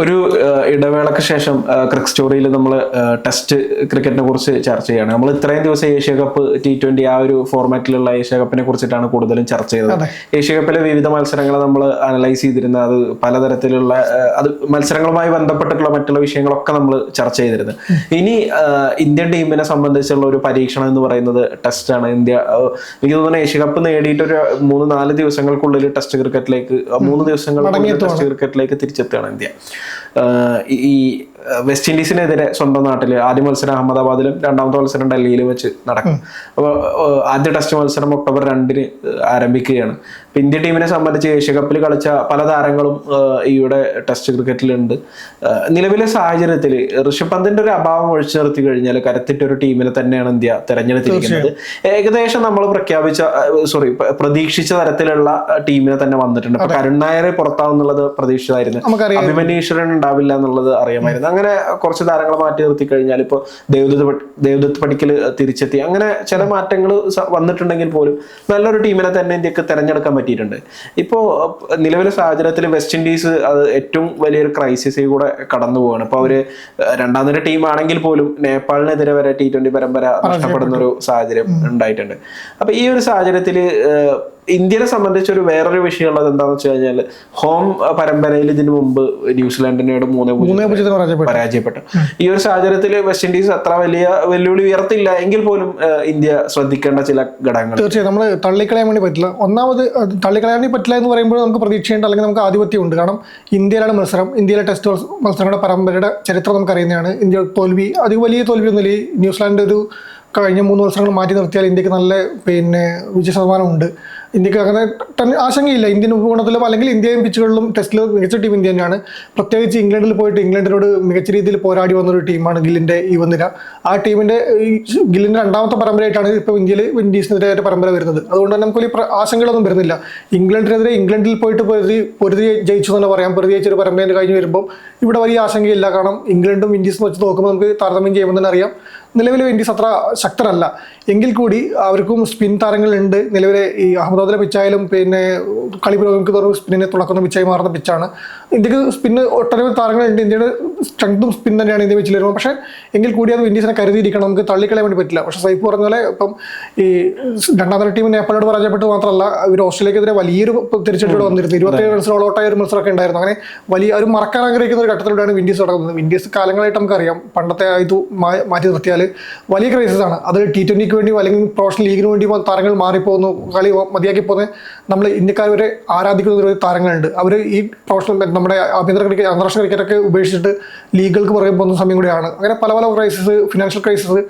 ഒരു ഇടവേളക്ക് ശേഷം ക്രിക്ക് സ്റ്റോറിയിൽ നമ്മൾ ടെസ്റ്റ് ക്രിക്കറ്റിനെ കുറിച്ച് ചർച്ച ചെയ്യാണ്. നമ്മൾ ഇത്രയും ദിവസം ഏഷ്യ കപ്പ് ടി ട്വന്റി ആ ഒരു ഫോർമാറ്റിലുള്ള ഏഷ്യ കപ്പിനെ കുറിച്ചിട്ടാണ് കൂടുതലും ചർച്ച ചെയ്തത്. ഏഷ്യ കപ്പിലെ വിവിധ മത്സരങ്ങൾ നമ്മൾ അനലൈസ് ചെയ്തിരുന്ന അത് പലതരത്തിലുള്ള അത് മത്സരങ്ങളുമായി ബന്ധപ്പെട്ടിട്ടുള്ള മറ്റുള്ള വിഷയങ്ങളൊക്കെ നമ്മൾ ചർച്ച ചെയ്തിരുന്നു ഇനി ഇന്ത്യൻ ടീമിനെ സംബന്ധിച്ചുള്ള ഒരു പരീക്ഷണം എന്ന് പറയുന്നത് ടെസ്റ്റാണ് ഇന്ത്യ എനിക്ക് തോന്നുന്നു ഏഷ്യ കപ്പ് നേടിയിട്ട് ഒരു മൂന്ന് നാല് ദിവസങ്ങൾക്കുള്ളിൽ ടെസ്റ്റ് ക്രിക്കറ്റിലേക്ക് മൂന്ന് ദിവസങ്ങൾ ടെസ്റ്റ് ക്രിക്കറ്റിലേക്ക് തിരിച്ചെത്തുകയാണ് ഇന്ത്യ. ആഹ് ഈ- ഈ വെസ്റ്റ് ഇൻഡീസിനെതിരെ സ്വന്തം നാട്ടിൽ ആദ്യ മത്സരം അഹമ്മദാബാദിലും രണ്ടാമത്തെ മത്സരം ഡൽഹിയിലും വെച്ച് നടക്കും. അപ്പോൾ ആദ്യ ടെസ്റ്റ് മത്സരം ഒക്ടോബർ രണ്ടിന് ആരംഭിക്കുകയാണ്. ഇപ്പൊ ഇന്ത്യ ടീമിനെ സംബന്ധിച്ച് ഏഷ്യ കപ്പിൽ കളിച്ച പല താരങ്ങളും ഈയുടെ ടെസ്റ്റ് ക്രിക്കറ്റിലുണ്ട്. നിലവിലെ സാഹചര്യത്തിൽ ഋഷഭ് പന്തിന്റെ ഒരു അഭാവം ഒഴിച്ചു നിർത്തി കഴിഞ്ഞാൽ കരുത്തിട്ട ഒരു ടീമിനെ തന്നെയാണ് ഇന്ത്യ തെരഞ്ഞെടുത്തിരിക്കുന്നത്. ഏകദേശം നമ്മൾ പ്രഖ്യാപിച്ച സോറി പ്രതീക്ഷിച്ച തരത്തിലുള്ള ടീമിനെ തന്നെ വന്നിട്ടുണ്ട്. അപ്പൊ കരുൺ നായർ പുറത്താവുന്നുള്ളത് പ്രതീക്ഷിച്ചതായിരുന്നു. നമുക്കറിയാം. അഭിമന്യു ഈശ്വരൻ ഉണ്ടാവില്ല എന്നുള്ളത് അറിയാമായിരുന്നു. അങ്ങനെ കുറച്ച് താരങ്ങളെ മാറ്റി നിർത്തി കഴിഞ്ഞാൽ ഇപ്പോൾ ദേവദത്ത് ദേവദത്ത് പടിക്കൽ തിരിച്ചെത്തി. അങ്ങനെ ചില മാറ്റങ്ങൾ വന്നിട്ടുണ്ടെങ്കിൽ പോലും നല്ലൊരു ടീമിനെ തന്നെ ഇന്ത്യയ്ക്ക് തിരഞ്ഞെടുക്കാൻ പറ്റിയിട്ടുണ്ട്. ഇപ്പോൾ നിലവിലെ സാഹചര്യത്തിൽ വെസ്റ്റ് ഇൻഡീസ് അത് ഏറ്റവും വലിയൊരു ക്രൈസിസിൽ കൂടെ കടന്നു പോവാണ്. ഇപ്പോൾ അവർ രണ്ടാം നിര ടീം ആണെങ്കിൽ പോലും നേപ്പാളിനെതിരെ വരെ ടി ട്വന്റി പരമ്പര നഷ്ടപ്പെടുന്ന ഒരു സാഹചര്യം ഉണ്ടായിട്ടുണ്ട്. അപ്പൊ ഈ ഒരു സാഹചര്യത്തിൽ ഇന്ത്യനെ സംബന്ധിച്ച് ഒരു വേറൊരു വിഷയമുള്ളത് എന്താണെന്ന് വെച്ച് കഴിഞ്ഞാൽ ഹോം പരമ്പരയിൽ ഇതിനു മുമ്പ് ന്യൂസിലാൻഡിനോട് മൂന്നേ പൂജ്യം പരാജയപ്പെട്ടു. ഈ ഒരു സാഹചര്യത്തിൽ വെസ്റ്റ് ഇൻഡീസ് അത്ര വലിയ വെല്ലുവിളി ഉയർത്തില്ല എങ്കിൽ പോലും ഇന്ത്യ ശ്രദ്ധിക്കേണ്ട ചില ഘടകങ്ങൾ. തീർച്ചയായും നമ്മൾ തള്ളിക്കളയാൻ വേണ്ടി പറ്റില്ല. ഒന്നാമത് തള്ളിക്കളയാൻ വേണ്ടി പറ്റില്ല എന്ന് പറയുമ്പോൾ നമുക്ക് പ്രതീക്ഷയുണ്ട് അല്ലെങ്കിൽ നമുക്ക് ആധിപത്യമുണ്ട്. കാരണം ഇന്ത്യയിലാണ് മത്സരം. ഇന്ത്യയിലെ ടെസ്റ്റ് മത്സരങ്ങളുടെ പരമ്പരയുടെ ചരിത്രം നമുക്ക് അറിയുന്നതാണ്. ഇന്ത്യ തോൽവി അത് വലിയ തോൽവിയൊന്നുമില്ല ന്യൂസിലാൻഡ് ഒരു കഴിഞ്ഞ മൂന്ന് വർഷങ്ങൾ മാറ്റി നിർത്തിയാൽ ഇന്ത്യയ്ക്ക് നല്ല പിന്നെ വിജയ ശതമാനമുണ്ട് ഇന്ത്യയ്ക്ക് അങ്ങനെ ആശങ്കയില്ല. ഇന്ത്യൻ ഉപഗണത്തിലും അല്ലെങ്കിൽ ഇന്ത്യയും പിച്ചുകളിലും ടെസ്റ്റിൽ മികച്ച ടീം ഇന്ത്യ തന്നെയാണ്. പ്രത്യേകിച്ച് ഇംഗ്ലണ്ടിൽ പോയിട്ട് ഇംഗ്ലണ്ടിനോട് മികച്ച രീതിയിൽ പോരാടി വന്നൊരു ടീമാണ് ഗില്ലിന്റെ ഈ വന്നിര ആ ടീമിന്റെ ഈ ഗില്ലിന്റെ രണ്ടാമത്തെ പരമ്പരയായിട്ടാണ് ഇപ്പോൾ ഇന്ത്യയിൽ വിൻഡീസിനെതിരെ പരമ്പര വരുന്നത്. അതുകൊണ്ട് തന്നെ നമുക്ക് വലിയ ആശങ്കകളൊന്നും വരുന്നില്ല. ഇംഗ്ലണ്ടിനെതിരെ ഇംഗ്ലണ്ടിൽ പോയിട്ട് പൊരുതി പൊരുതി ജയിച്ചു എന്ന് പറയാം. പൊരുതി ജയിച്ചൊരു പരമ്പര കഴിഞ്ഞ് വരുമ്പോൾ ഇവിടെ വലിയ ആശങ്കയില്ല. കാരണം ഇംഗ്ലണ്ടും വിൻഡീസും വെച്ച് നോക്കുമ്പോൾ നമുക്ക് താരതമ്യം ചെയ്യുമ്പോൾ തന്നെ അറിയാം. നിലവിലെ വിൻഡീസ് അത്ര ശക്തരല്ല. എങ്കിൽ കൂടി അവർക്കും സ്പിൻ താരങ്ങളുണ്ട്. നിലവിലെ ഈ അഹമ്മദാബാദിലെ പിച്ചായാലും പിന്നെ കളി പുരോഗമിക്ക് തോറും സ്പിന്നിനെ തുളക്കുന്ന പിച്ചായി മാറുന്ന പിച്ചാണ്. ഇന്ത്യയ്ക്ക് സ്പിന്ന് ഒട്ടനവധി താരങ്ങളുണ്ട് ഇന്ത്യയുടെ സ്ട്രെങ്തും സ്പിൻ തന്നെയാണ് ഇന്ത്യ വെച്ചിൽ വരുമ്പോൾ പക്ഷേ എങ്കിൽ കൂടി അത് വിൻഡീസിനെ കരുതിയിരിക്കണം. നമുക്ക് തള്ളിക്കളയാൻ വേണ്ടി പറ്റില്ല. പക്ഷേ സൈഫ് പറഞ്ഞ പോലെ ഇപ്പം ഈ രണ്ടാം തര ടീം നേപ്പാളോട് പരാജയപ്പെട്ട് മാത്രമല്ല ഇവർ ഓസ്ട്രേലിയക്കെതിരെ വലിയൊരു തിരിച്ചടിയോട് വന്നിരുന്നു. ഇരുപത്തേഴ് റൺസിന് ഓൾ ഔട്ടായ ഒരു മത്സരമൊക്കെ ഉണ്ടായിരുന്നു. അങ്ങനെ വലിയ ഒരു മറക്കാൻ ആഗ്രഹിക്കുന്ന ഒരു ഘട്ടത്തിലൂടെയാണ് വിൻഡീസ് തുടങ്ങുന്നത് വിൻഡീസ് കാലങ്ങളായിട്ട് നമുക്കറിയാം. പണ്ടത്തെ ഇത് മാറ്റി നിർത്തിയാൽ വലിയ ക്രൈസിസ് ആണ്. അത് ടി ട്വന്റിക്ക് വേണ്ടി അല്ലെങ്കിൽ പ്രൊഫഷണൽ ലീഗിന് വേണ്ടി താരങ്ങൾ മാറിപ്പോകുന്നു. കളി മതിയാക്കി പോകുന്ന നമ്മൾ ഇന്ത്യക്കാർ വരെ ആരാധിക്കുന്ന ഒരു താരങ്ങളുണ്ട്. അവർ ഈ പ്രൊഫഷണൽ നമ്മുടെ ആഭ്യന്തര ക്രിക്കറ്റ് അന്താരാഷ്ട്ര ക്രിക്കറ്റൊക്കെ ഉപേക്ഷിച്ചിട്ട് ലീഗുകൾക്ക് പുറകെ പോകുന്ന സമയം കൂടിയാണ്. അങ്ങനെ പല പല ക്രൈസിസ് ഫിനാൻഷ്യൽ ക്രൈസിസ്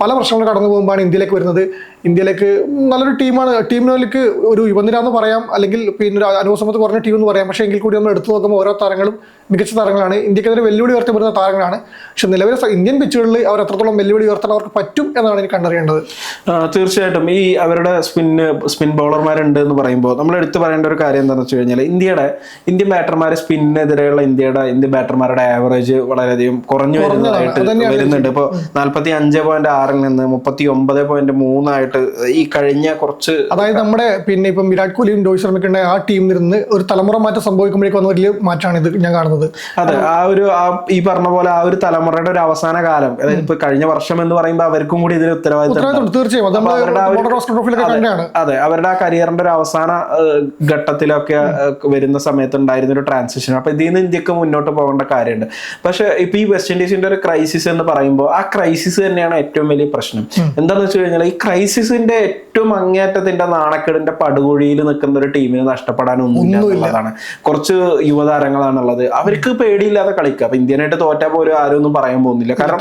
പല പ്രശ്നങ്ങൾ കടന്നു പോകുമ്പോഴാണ് ഇന്ത്യയിലേക്ക് വരുന്നത്. ഇന്ത്യയിലേക്ക് നല്ലൊരു ടീമാണ്. ടീമിലേക്ക് ഒരു യുവനിര എന്ന് പറയാം. അല്ലെങ്കിൽ പിന്നെ ഒരു അനുഭവസമത്ത് കുറഞ്ഞ ടീം എന്ന് പറയാം. പക്ഷേ എങ്കിൽ കൂടി നമ്മൾ എടുത്തു നോക്കുമ്പോൾ ഓരോ താരങ്ങളും മികച്ച താരങ്ങളാണ്. ഇന്ത്യക്കെതിരെ വെല്ലുവിളി ഉയർത്തി വരുന്ന താരങ്ങളാണ്. പക്ഷെ നിലവിലെ ഇന്ത്യൻ പിച്ചുകളിൽ അവർ എത്രത്തോളം വെല്ലുവിളി ഉയർത്താൻ അവർക്ക് പറ്റും എന്നാണ് എനിക്ക് കണ്ടറിയേണ്ടത്. തീർച്ചയായിട്ടും. ഈ അവരുടെ സ്പിൻ സ്പിൻ ബൗളർമാരുണ്ട് എന്ന് പറയുമ്പോൾ നമ്മൾ എടുത്തു പറയേണ്ട ഒരു കാര്യം എന്താണെന്ന് വെച്ച് കഴിഞ്ഞാൽ ഇന്ത്യയുടെ ഇന്ത്യൻ ബാറ്റർമാരെ സ്പിന്നെതിരെയുള്ള ഇന്ത്യയുടെ ഇന്ത്യൻ ബാറ്റർമാരുടെ ആവറേജ് വളരെയധികം കുറഞ്ഞു വരുന്നതായിട്ട് വരുന്നുണ്ട്. ഇപ്പോൾ നാൽപ്പത്തി അഞ്ച് പോയിന്റ് ആറിൽ നിന്ന് മുപ്പത്തി ഒമ്പത് പോയിന്റ് മൂന്നായിട്ട് ഈ കഴിഞ്ഞ കുറച്ച് അതായത് നമ്മുടെ പിന്നെ ഇപ്പം വിരാട് കോഹ്ലിയും രോഹിത് ശർമ്മയ്ക്ക് ഉണ്ടായ ആ ടീമിൽ നിന്ന് ഒരു തലമുറ മാറ്റം സംഭവിക്കുമ്പോഴേക്കും വന്ന വലിയ മാറ്റമാണ് ഇത് ഞാൻ കാണുന്നത്. അതെ ആ ഒരു ഈ പറഞ്ഞ പോലെ ആ ഒരു തലമുറയുടെ ഒരു അവസാന കാലം അതായത് ഇപ്പൊ കഴിഞ്ഞ വർഷം എന്ന് പറയുമ്പോൾ അവർക്കും കൂടി ഇതിന് ഉത്തരവാദിത്തം തീർച്ചയായും. അതെ അവരുടെ ആ കരിയറിന്റെ ഒരു അവസാന ഘട്ടത്തിലൊക്കെ വരുന്ന സമയത്ത് ഉണ്ടായിരുന്ന ഒരു ട്രാൻസിഷൻ അപ്പൊ ഇതിൽ നിന്ന് ഇന്ത്യയ്ക്ക് മുന്നോട്ട് പോകേണ്ട കാര്യമുണ്ട്. പക്ഷെ ഇപ്പൊ ഈ വെസ്റ്റ് ഇൻഡീസിന്റെ ഒരു ക്രൈസിസ് എന്ന് പറയുമ്പോൾ ആ ക്രൈസിസ് തന്നെയാണ് ഏറ്റവും വലിയ പ്രശ്നം. എന്താണെന്ന് വെച്ച് കഴിഞ്ഞാൽ ഈ ക്രൈസിസിന്റെ ഏറ്റവും അങ്ങേറ്റത്തിന്റെ നാണക്കെടിന്റെ പടുകുഴിയിൽ നിൽക്കുന്ന ഒരു ടീമിന് നഷ്ടപ്പെടാനൊന്നുമില്ല എന്നുള്ളതാണ്. കുറച്ച് യുവതാരങ്ങളാണുള്ളത്. അവർക്ക് പേടിയില്ലാതെ കളിക്കുക അപ്പൊ ഇന്ത്യനായിട്ട് തോറ്റാ പോലും ആരും ഒന്നും പറയാൻ പോകുന്നില്ല. കാരണം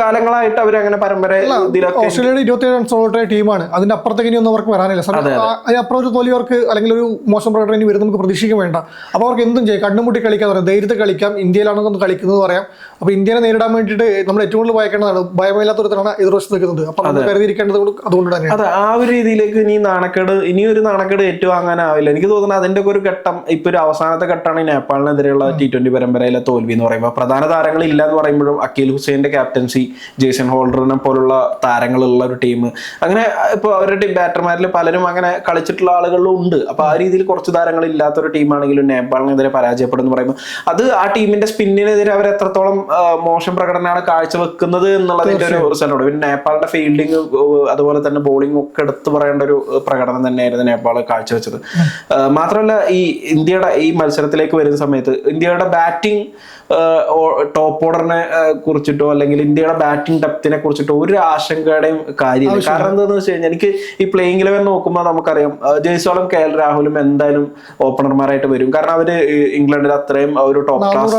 കാലങ്ങളായിട്ട് അവർ അങ്ങനെ പരമ്പര ഓസ്ട്രേലിയയുടെ ഇരുപത്തിയേഴ് റൺസ് ഓൾട്ട ടീമാണ്. അതിന്റെ അപ്പുറത്തേക്ക് ഇനി ഒന്നും അവർക്ക് വരാനില്ല. അതിനപ്പുറം ഒരു തോൽവി അവർക്ക് അല്ലെങ്കിൽ ഒരു മോശം പ്രകടനം ഇനി വരും നമുക്ക് പ്രതീക്ഷിക്കാൻ വേണ്ട. അപ്പോൾ അവർക്ക് എന്തും ചെയ്യാം. കണ്ണുമുട്ടി കളിക്കാൻ പറയാം. ധൈര്യത്തിൽ കളിക്കാം. ഇന്ത്യയിലാണെന്ന് കളിക്കുന്നത് പറയാം. അപ്പോൾ ഇന്ത്യനെ നേരിടാൻ വേണ്ടിയിട്ട് നമ്മൾ ഏറ്റവും കൂടുതൽ ഭയക്കേണ്ടതാണ്. ഭയമില്ലാത്ത ഒരുത്തരാണ് എതിർവശത്ത് നിൽക്കുന്നത്. അപ്പം നമ്മൾ കരുതിയിരിക്കേണ്ടത് കൊണ്ട് അതുകൊണ്ട് അതെ ആ ഒരു രീതിയിലേക്ക് ഇനി നാണക്കേട് ഇനി ഒരു നാണക്കേട് ഏറ്റുവാങ്ങാനാവില്ല. എനിക്ക് തോന്നുന്നത് അതിന്റെ ഒക്കെ ഒരു ഘട്ടം ഇപ്പൊ ഒരു അവസാനത്തെ ഘട്ടമാണ് നേപ്പാളിനെതിരെയുള്ള ടി ട്വന്റി പരമ്പരയിലെ തോൽവി എന്ന് പറയുമ്പോൾ പ്രധാന താരങ്ങൾ ഇല്ല എന്ന് പറയുമ്പോഴും അക്കീൽ ഹുസൈന്റെ ക്യാപ്റ്റൻസി ജേസൺ ഹോൾഡറിനെ പോലുള്ള താരങ്ങളുള്ള ഒരു ടീം അങ്ങനെ ഇപ്പൊ അവരുടെ ബാറ്റർമാരിൽ പലരും അങ്ങനെ കളിച്ചിട്ടുള്ള ആളുകളും ഉണ്ട്. അപ്പൊ ആ രീതിയിൽ കുറച്ച് താരങ്ങൾ ഇല്ലാത്ത ഒരു ടീമാണെങ്കിലും നേപ്പാളിനെതിരെ പരാജയപ്പെടും എന്ന് പറയുമ്പോൾ അത് ആ ടീമിന്റെ സ്പിന്നിനെതിരെ അവർ എത്രത്തോളം മോശം പ്രകടനമാണ് കാഴ്ചവെക്കുന്നത് എന്നുള്ളതിന്റെ ഒരു റിസൾട്ട് പിന്നെ നേപ്പാളിന്റെ ഫീൽഡിങ് അതുപോലെ തന്നെ ബോളിംഗ് ഒക്കെ എടുത്തു പറയേണ്ട ഒരു പ്രകടനം തന്നെയായിരുന്നു നേപ്പാൾ കാഴ്ചവെച്ചത്. മാത്രമല്ല ഈ ഇന്ത്യയുടെ ഈ മത്സരത്തിലേക്ക് വരുന്ന സമയത്ത് ഇന്ത്യയുടെ ബാറ്റിംഗ് ടോപ്പ് ഓർഡറിനെ കുറിച്ചിട്ടോ അല്ലെങ്കിൽ ഇന്ത്യയുടെ ബാറ്റിംഗ് ഡെപ്തിനെ കുറിച്ചിട്ടോ ഒരു ആശങ്കയുടെയും കാര്യമില്ല. കാരണം എന്താണെന്ന് വെച്ച് കഴിഞ്ഞാൽ എനിക്ക് ഈ പ്ലേയിങ് ഇലവൻ നോക്കുമ്പോൾ നമുക്കറിയാം ജയ്സോളും കെ എൽ രാഹുലും എന്തായാലും ഓപ്പണർമാരായിട്ട് വരും. കാരണം അവർ ഇംഗ്ലണ്ടിൽ അത്രയും ആ ഒരു ടോപ്പ് ക്ലാസ്.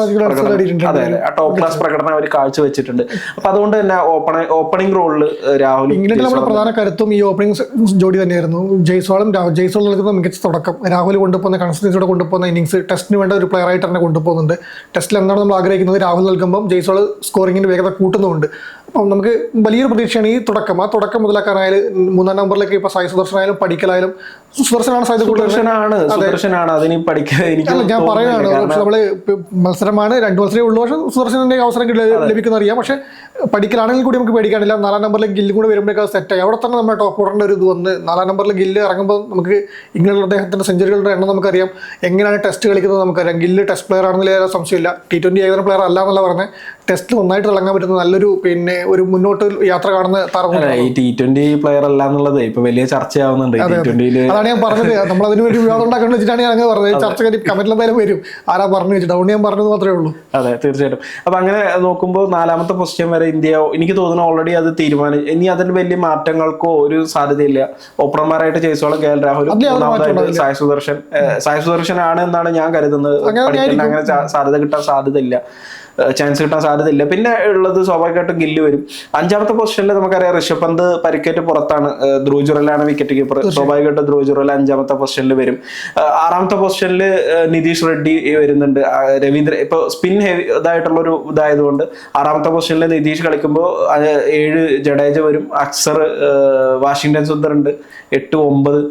അതെ ആ ടോപ്പ് ക്ലാസ് പ്രകടനം അവർ കാഴ്ചവെച്ചിട്ടുണ്ട്. അപ്പൊ അതുകൊണ്ട് തന്നെ ഓപ്പണ ഓപ്പണിംഗ് റോളിൽ രാഹുൽ ഇംഗ്ലണ്ടിൽ നമ്മുടെ പ്രധാന കരുത്തും ഈ ഓപ്പണിംഗ് ജോഡി തന്നെയായിരുന്നു. ജയ്സോളും ജയ്സോൾ നൽകുന്ന മികച്ച തുടക്കം. രാഹുൽ കൊണ്ടുപോകുന്ന കൺസിസ്റ്റൻസിയോടെ കൊണ്ടുപോകുന്ന ഇന്നിങ്സ് ടെസ്റ്റിന് വേണ്ട ഒരു പ്ലെയർ ആയിട്ട് തന്നെ കൊണ്ടുപോകുന്നുണ്ട്. ടെസ്റ്റിൽ എന്താണ് നമ്മൾ ആഗ്രഹിക്കുന്നത്. രാഹുൽ നൽകുമ്പം ജയ്സോൾ സ്കോറിങ്ങിന്റെ വേഗത കൂട്ടുന്നുമുണ്ട്. അപ്പം നമുക്ക് വലിയൊരു പ്രതീക്ഷയാണ് ഈ തുടക്കം. ആ തുടക്കം മുതലാക്കാനായാലും മൂന്നാം നമ്പറിലേക്ക് ഇപ്പോൾ സായി സുദർശനായാലും പഠിക്കലായാലും സുദർശനാണ് സാധ്യത സുദർശനാണ് സുദർശനാണ്. അതിന് പഠിക്കാൻ എനിക്ക് ഞാൻ പറയുകയാണ് പക്ഷെ നമ്മൾ മത്സരമാണ് രണ്ട് മത്സരമേ ഉള്ളൂ. പക്ഷെ സുദർശനന്റെ അവസരം ലഭിക്കുന്ന അറിയാം പക്ഷെ പഠിക്കലാണെങ്കിൽ കൂടി നമുക്ക് പേടിക്കാനില്ല നാലാം നമ്പറിൽ ഗില്ല് കൂടെ വരുമ്പോഴേക്കും സെറ്റ് ആയി. അവിടെ തന്നെ നമ്മുടെ ടോപ്പ് ഓർഡറിന്റെ ഒരു ഇത് വന്ന് നാലാം നമ്പറിൽ ഗില്ല് ഇറങ്ങുമ്പോൾ നമുക്ക് ഇംഗ്ലണ്ടിൽ അദ്ദേഹത്തിന്റെ സെഞ്ചുറികളുടെ എണ്ണം നമുക്കറിയാം. എങ്ങനെയാണ് ടെസ്റ്റ് കളിക്കുന്നത് നമുക്കറിയാം. ഗില്ല് ടെസ്റ്റ് പ്ലെയർ ആണെന്നില്ല സംശയമില്ല ടി ട്വന്റി ഏകദിന പ്ലെയർ അല്ല എന്നല്ല പറഞ്ഞത് ടെസ്റ്റിൽ നന്നായിട്ട് തിളങ്ങാൻ പറ്റുന്ന നല്ലൊരു പിന്നെ ഒരു മുന്നോട്ട് യാത്ര കാണുന്ന താരം ഈ ടി ട്വന്റി പ്ലെയർ അല്ല എന്നുള്ളത് ഇപ്പൊ വലിയ ചർച്ചയാവുന്നുണ്ട്. ടി ട്വന്റിയിൽ അതാണ് ഞാൻ പറഞ്ഞത്. നമ്മൾ അതിന് വേണ്ടി വിവാദം ഉണ്ടാക്കണം വെച്ചിട്ടാണ് ഞാൻ അങ്ങനെ പറഞ്ഞത്. ചർച്ച കാര്യം കമന്റിൽ എന്തായാലും വരും. ആരാ പറഞ്ഞു വെച്ചിട്ട്. അതുകൊണ്ട് ഞാൻ പറഞ്ഞത് മാത്രമേ ഉള്ളൂ. അതെ തീർച്ചയായിട്ടും. അപ്പൊ അങ്ങനെ നോക്കുമ്പോൾ നാലാമത്തെ പൊസിഷൻ വരെ ഇന്ത്യ എനിക്ക് തോന്നുന്നു ഓൾറെഡി അത് തീരുമാനം ഇനി അതിന് വലിയ മാറ്റങ്ങൾക്കോ ഒരു സാധ്യതയില്ല. ഓപ്പണർമാരായിട്ട് ചെയ്സോളം കെ എൽ രാഹുൽ സായ് സുദർശൻ സായ് സുദർശൻ ആണ് എന്നാണ് ഞാൻ കരുതുന്നത്. അങ്ങനെ സാധ്യത കിട്ടാൻ സാധ്യതയില്ല. ചാൻസ് കിട്ടാൻ സാധ്യതയില്ല. പിന്നെ ഉള്ളത് സ്വാഭാവികമായിട്ടും ഗില്ല് വരും. അഞ്ചാമത്തെ പൊസിഷനിൽ നമുക്കറിയാം ഋഷഭ് പന്ത് പരിക്കേറ്റ് പുറത്താണ്. ധ്രുവ് ജുറലാണ് വിക്കറ്റ് കീപ്പർ സ്വാഭാവികമായിട്ടും ധ്രുവ് ജുറൽ അഞ്ചാമത്തെ പൊസിഷനിൽ വരും. ആറാമത്തെ പൊസിഷനിൽ നിതീഷ് റെഡ്ഡി വരുന്നുണ്ട്. രവീന്ദ്ര ഇപ്പൊ സ്പിൻ ഹെവി ഇതായിട്ടുള്ള ഒരു ഇതായതുകൊണ്ട് ആറാമത്തെ പൊസിഷനിൽ നിതീഷ് കളിക്കുമ്പോൾ ഏഴ് ജഡേജ വരും. അക്സർ വാഷിങ്ടൺ സുന്ദർ ഉണ്ട് എട്ട് ഒമ്പത്.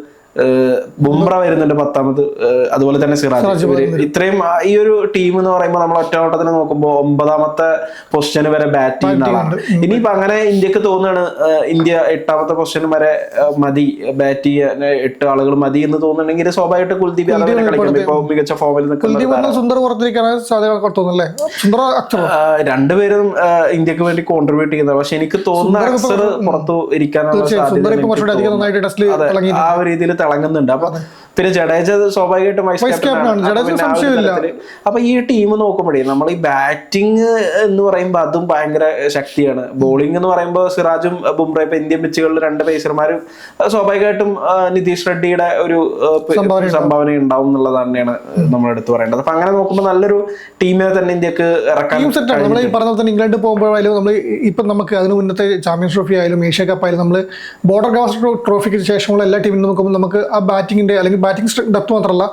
ബുംറ വരുന്നുണ്ട് പത്താമത്. അതുപോലെ തന്നെ സിറാജ്. ഇത്രയും ഈ ഒരു ടീം എന്ന് പറയുമ്പോൾ നമ്മൾ ഒറ്റവട്ടത്തിന് നോക്കുമ്പോൾ ഒമ്പതാമത്തെ പൊസിഷന് വരെ ബാറ്റ് ചെയ്യുന്ന ആളാണ്. ഇനിയിപ്പോ അങ്ങനെ ഇന്ത്യയ്ക്ക് തോന്നുകയാണ് ഇന്ത്യ എട്ടാമത്തെ പൊസിഷൻ വരെ മതി ബാറ്റ് ചെയ്യാൻ എട്ട് ആളുകൾ മതി എന്ന് തോന്നുന്നുണ്ടെങ്കിൽ സ്വാഭാവികമായിട്ട് കുൽദീപ് യാദവിനെ കളിക്കും ഇപ്പൊ മികച്ച ഫോമിൽ നിൽക്കുന്ന കുൽദീപ് വന്ന് സുന്ദർ പുറത്തിരിക്കാനാണ് സാധ്യത തോന്നുന്നല്ലേ? സുന്ദർ അക്സർ ആ, രണ്ടുപേരും ഇന്ത്യയ്ക്ക് വേണ്ടി കോൺട്രിബ്യൂട്ട് ചെയ്യുന്നത് പക്ഷെ എനിക്ക് തോന്നുന്ന അക്സർ പുറത്തു ഇരിക്കാനുള്ള സാധ്യത ആ ഒരു രീതിയിൽ തിളങ്ങുന്നുണ്ട്. അപ്പൊ പിന്നെ ജഡേജ സ്വാഭാവികമായിട്ടും വൈസ് അപ്പൊ ഈ ടീം നോക്കുമ്പോഴേ നമ്മൾ ഈ ബാറ്റിംഗ് എന്ന് പറയുമ്പോൾ അതും ഭയങ്കര ശക്തിയാണ്. ബോളിംഗ് എന്ന് പറയുമ്പോൾ സിറാജും ബുംറ ഇപ്പൊ ഇന്ത്യൻ പിച്ചുകളിൽ രണ്ട് പേസർമാരും സ്വാഭാവികമായിട്ടും നിതീഷ് റെഡ്ഡിയുടെ ഒരു സംഭാവന ഉണ്ടാവും. എന്നുള്ളത് തന്നെയാണ് നമ്മൾ എടുത്തു പറയേണ്ടത്. അപ്പൊ അങ്ങനെ നോക്കുമ്പോൾ നല്ലൊരു ടീമിനെ തന്നെ ഇന്ത്യയ്ക്ക് ഇറക്കാൻ സെറ്റാണ് നമ്മൾ ഈ പറഞ്ഞ പോലെ തന്നെ ഇംഗ്ലണ്ട് പോകുമ്പോഴായാലും നമ്മൾ ഇപ്പം നമുക്ക് അതിന് മുന്നത്തെ ചാമ്പ്യൻസ് ട്രോഫി ആയാലും ഏഷ്യ കപ്പ് ആയാലും നമ്മൾ ബോർഡർ ഗാവസ്കർ ട്രോഫിക്ക് ശേഷമുള്ള എല്ലാ ടീമിനും നോക്കുമ്പോൾ നമുക്ക് ആ ബാറ്റിങ്ങിന്റെ അല്ലെങ്കിൽ ബാറ്റിംഗ് ഡെപ്ത് മാത്രമല്ല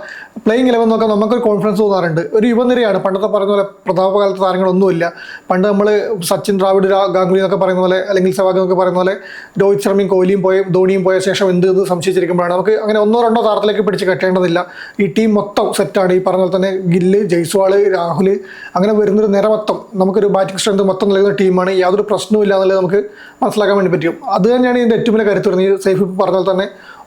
പ്ലേയിങ് ഇലവൻ നോക്കാൻ നമുക്കൊരു കോൺഫിഡൻസ് തോന്നാറുണ്ട്. ഒരു യുവനിരയാണ്. പണ്ടത്തെ പറയുന്ന പോലെ പ്രതാപകാലത്ത് താരങ്ങളൊന്നുമില്ല. പണ്ട് നമ്മൾ സച്ചിൻ ദ്രാവിഡ് ഗാംഗുലി എന്നൊക്കെ പറയുന്ന പോലെ അല്ലെങ്കിൽ സെവാഗ് എന്നൊക്കെ പറയുന്ന പോലെ രോഹിത് ശർമ്മയും കോഹ്ലിയും പോയ ധോണിയും പോയ ശേഷം എന്ത് എന്ന് സംശയിച്ചിരിക്കുമ്പോഴാണ്. നമുക്ക് അങ്ങനെ ഒന്നോ രണ്ടോ താരത്തിലേക്ക് പിടിച്ച് കെട്ടേണ്ടതില്ല. ഈ ടീം മൊത്തം സെറ്റാണ് ഈ പറഞ്ഞ പോലെ തന്നെ ഗില്ല് ജയ്സ്വാൾ രാഹുൽ അങ്ങനെ വരുന്നൊരു നിര മൊത്തം നമുക്കൊരു ബാറ്റിംഗ് സ്ട്രെങ്ത് മൊത്തം നൽകുന്ന ടീമാണ് യാതൊരു പ്രശ്നവും ഇല്ല എന്നുള്ളത് നമുക്ക് മനസ്സിലാക്കാൻ വേണ്ടി പറ്റും. അത് തന്നെയാണ് ഇതിന്റെ ഏറ്റവും വലിയ കരുത്ത് ഈ സേഫ് പറഞ്ഞാൽ തന്നെ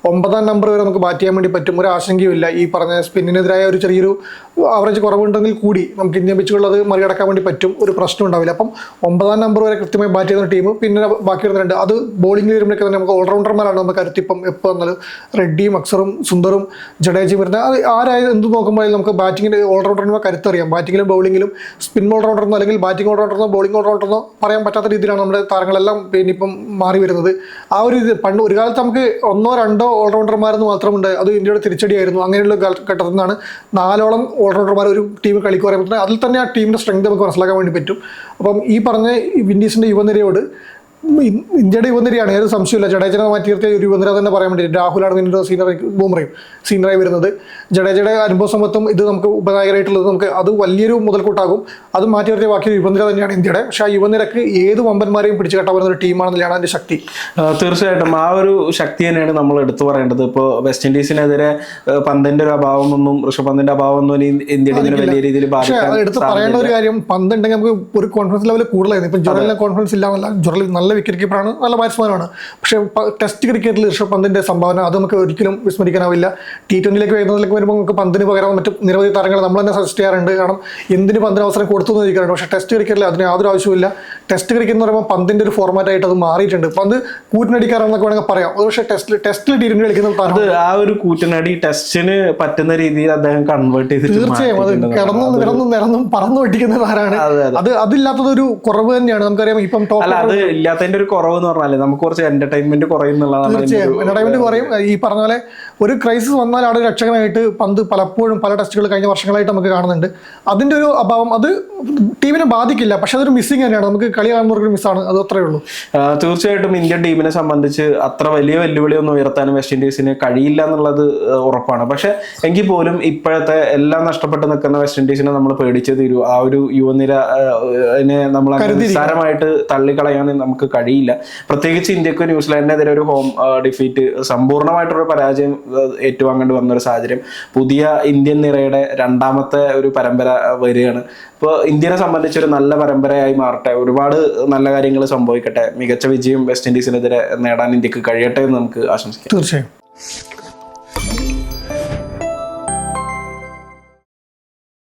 ഒമ്പതാം നമ്പർ വരെ നമുക്ക് ബാറ്റ് ചെയ്യാൻ വേണ്ടി പറ്റും. ഒരു ആശങ്കയുമില്ല. ഈ പറഞ്ഞ സ്പിന്നിനെതിരായ ഒരു ചെറിയൊരു ആവറേജ് കുറവുണ്ടെങ്കിൽ കൂടി നമുക്ക് ഇന്ത്യൻ പിച്ചുകളിൽ അത് മറികടക്കാൻ വേണ്ടി പറ്റും. ഒരു പ്രശ്നം ഉണ്ടാവില്ല. അപ്പം ഒമ്പതാം നമ്പർ വരെ കൃത്യമായി ബാറ്റ് ചെയ്യുന്ന ടീം പിന്നെ ബാക്കി വരുന്ന രണ്ട്. അത് ബോളിംഗ് വരുമ്പോഴേക്ക് തന്നെ നമുക്ക് ഓൾറൗണ്ടർമാരാണ് നമുക്ക് കരുത്തിപ്പം എപ്പോൾ വന്നാലും. റെഡ്ഡിയും അക്സറും സുന്ദറും ജഡേജയും വരുന്നത് അത് ആരായത് എന്ത് നോക്കുമ്പോഴും നമുക്ക് ബാറ്റിങ്ങിന്റെ ഓൾറൗണ്ടറിന് കരുത്തറിയാം. ബാറ്റിങ്ങിലും ബൗളിങ്ങിലും സ്പിൻ ഓൾറൗണ്ടർന്നോ അല്ലെങ്കിൽ ബാറ്റിംഗ് ഓൾറൗണ്ടർന്നോ ബോളിംഗ് ഓൾറൗണ്ടർന്നോ പറയാൻ പറ്റാത്ത രീതിയിലാണ് നമ്മുടെ താരങ്ങളെല്ലാം പിന്നെ ഇപ്പം മാറി വരുന്നത്. ആ ഒരു ഇത് പണ്ട് ഒരു കാലത്ത് നമുക്ക് ഒന്നോ രണ്ടോ ഓൾറൗണ്ടർമാരെന്ന് മാത്രമുണ്ട്. അത് ഇന്ത്യയുടെ തിരിച്ചടിയായിരുന്നു. അങ്ങനെയുള്ള ഘട്ടത്തിൽ നിന്നാണ് നാലോളം ഓൾറൗണ്ടർമാർ ഒരു ടീം കളിക്കുക പറയുമ്പോൾ അതിൽ തന്നെ ആ ടീമിന്റെ സ്ട്രെങ്ത് നമുക്ക് മനസ്സിലാക്കാൻ വേണ്ടി പറ്റും. അപ്പം ഈ പറഞ്ഞ വിൻഡീസിന്റെ യുവനിരയോട് ഇന്ത്യയുടെ യുവനിരയാണ്. ഏത് സംശയമില്ല ജഡേജനെ മാറ്റി നിർത്തിയ ഒരു യുവനിര തന്നെ പറയാൻ വേണ്ടി രാഹുലാണ് പിന്നീട് സീനിയർ ബൂമറയും സീനിയറായി വരുന്നത്. ജഡേജയുടെ അനുഭവ സമ്പത്തും ഇത് നമുക്ക് ഉപനായകരായിട്ടുള്ളത് നമുക്ക് അത് വലിയൊരു മുതൽക്കൂട്ടാകും. അത് മാറ്റി നിർത്തിയ ബാക്കി യുവനിര തന്നെയാണ് ഇന്ത്യയുടെ. പക്ഷേ ആ യുവനിരക്ക് ഏത് വമ്പന്മാരെയും പിടിച്ചു കെട്ടാൻ വരുന്ന ഒരു ടീമാണെന്നാണ് അതിന്റെ ശക്തി. തീർച്ചയായിട്ടും. ആ ഒരു ശക്തി തന്നെയാണ് നമ്മൾ എടുത്തു പറയേണ്ടത്. ഇപ്പോൾ വെസ്റ്റ് ഇൻഡീസിനെതിരെ പന്തിന്റെ ഒരു അഭാവമൊന്നും ഋഷഭ് പന്തിന്റെ അഭാവം ഒന്നും ഇനി ഇന്ത്യയുടെ വലിയ രീതിയിൽ പക്ഷേ എടുത്ത് പറയേണ്ട ഒരു കാര്യം പന്ത് ഉണ്ടെങ്കിൽ നമുക്ക് ഒരു കോൺഫിഡൻസ് ലെവൽ കൂടുതലായിരുന്നു. ഇപ്പം ജൊറലിനെ കോൺഫിഡൻസ് ഇല്ല എന്നല്ല ജൊറൽ നല്ല വിക്കറ്റ് കീപ്പറാണ് നല്ല ബാറ്റ്സ്മാനാണ് പക്ഷേ ടെസ്റ്റ് ക്രിക്കറ്റിൽ ഋഷഭ് പന്തിന്റെ സംഭാവന അത് നമുക്ക് ഒരിക്കലും വിസ്മരിക്കാനാവില്ല ടി ട്വന്റിയിലേക്ക് വരുന്നതിലേക്ക് വരുമ്പോൾ നമുക്ക് പന്തിന് പകരം മറ്റ് നിരവധി താരങ്ങൾ നമ്മൾ തന്നെ സജസ്റ്റ് ചെയ്യാറുണ്ട്. കാരണം എന്തിന് പന്തിന് അവസരം കൊടുത്തു എന്ന് ചോദിക്കാറുണ്ട്. പക്ഷേ ടെസ്റ്റ് ക്രിക്കറ്റിൽ അതിന് യാതൊരു ആവശ്യമില്ല ടെസ്റ്റ് ക്രിക്കറ്റ് എന്ന് പറയുമ്പോൾ പന്തിന്റെ ഒരു ഫോർമാറ്റായിട്ട് അത് മാറിയിട്ടുണ്ട്. പന്ത് കൂറ്റിനടിക്കാറാണെന്നൊക്കെ വേണമെങ്കിൽ പറയാം. അത് പക്ഷേ ടെസ്റ്റിൽ ടെസ്റ്റിൽ ടി ട്വന്റി കളിക്കുന്ന താരം അത് ആ ഒരു കൂറ്റനടി ടെസ്റ്റിന് പറ്റുന്ന രീതിയിൽ അദ്ദേഹം കൺവേർട്ട് ചെയ്ത് തീർച്ചയായും. അത് കിടന്നു നിറന്നും നിറന്നും പറന്നു പഠിക്കുന്ന താരാണ്. അതെ, അതെ. അത് അതില്ലാത്തത് ഒരു കുറവ് തന്നെയാണ്. നമുക്കറിയാം ഇപ്പം ടോപ്പ് അല്ല അത് ഇല്ലാത്തതിന്റെ ഒരു കുറവ് എന്ന് പറഞ്ഞാൽ നമുക്ക് കുറച്ച് എന്റർടൈൻമെന്റ് അതിന്റെ തീർച്ചയായും. എന്റർടൈൻമെന്റ് കുറയും. ഈ പറഞ്ഞ പോലെ ഒരു ക്രൈസിസ് വന്നാൽ അവിടെ രക്ഷകനായിട്ട് പന്ത് പലപ്പോഴും പല ടെസ്റ്റുകൾ കഴിഞ്ഞ വർഷങ്ങളായിട്ട് നമുക്ക് കാണുന്നുണ്ട്. അതിന്റെ ഒരു അഭാവം അത് ടീമിനെ ബാധിക്കില്ല. പക്ഷെ അതൊരു മിസ്സിംഗ് തന്നെയാണ്. നമുക്ക് കളി കാണുന്നവർക്ക് മിസ്സാണ് അത് അത്രേ ഉള്ളൂ. തീർച്ചയായിട്ടും ഇന്ത്യൻ ടീമിനെ സംബന്ധിച്ച് അത്ര വലിയ വെല്ലുവിളി ഒന്നും ഉയർത്താനും വെസ്റ്റ് ഇൻഡീസിന് കഴിയില്ല എന്നുള്ളത് ഉറപ്പാണ്. പക്ഷെ എങ്കിൽ പോലും ഇപ്പോഴത്തെ എല്ലാം നഷ്ടപ്പെട്ട് നിൽക്കുന്ന വെസ്റ്റ് ഇൻഡീസിനെ നമ്മൾ പേടിച്ചു തീരൂ. ആ ഒരു യുവനിര നമ്മൾ നിസ്സാരമായിട്ട് തള്ളിക്കളയാൻ നമുക്ക് കഴിയില്ല പ്രത്യേകിച്ച് ഇന്ത്യയ്ക്ക് ന്യൂസിലാൻഡിനെതിരെ ഒരു ഹോം ഡിഫീറ്റ് സമ്പൂർണമായിട്ടൊരു പരാജയം ഏറ്റുവാങ്ങേണ്ടി വന്ന ഒരു സാഹചര്യം. പുതിയ ഇന്ത്യൻ നിരയുടെ രണ്ടാമത്തെ ഒരു പരമ്പര വരികയാണ്. ഇപ്പോൾ ഇന്ത്യനെ സംബന്ധിച്ചൊരു നല്ല പരമ്പരയായി മാറട്ടെ. ഒരുപാട് നല്ല കാര്യങ്ങൾ സംഭവിക്കട്ടെ. മികച്ച വിജയം വെസ്റ്റ് ഇൻഡീസിനെതിരെ നേടാൻ ഇന്ത്യയ്ക്ക് കഴിയട്ടെ എന്ന് നമുക്ക് ആശംസിക്കാം. തീർച്ചയായും.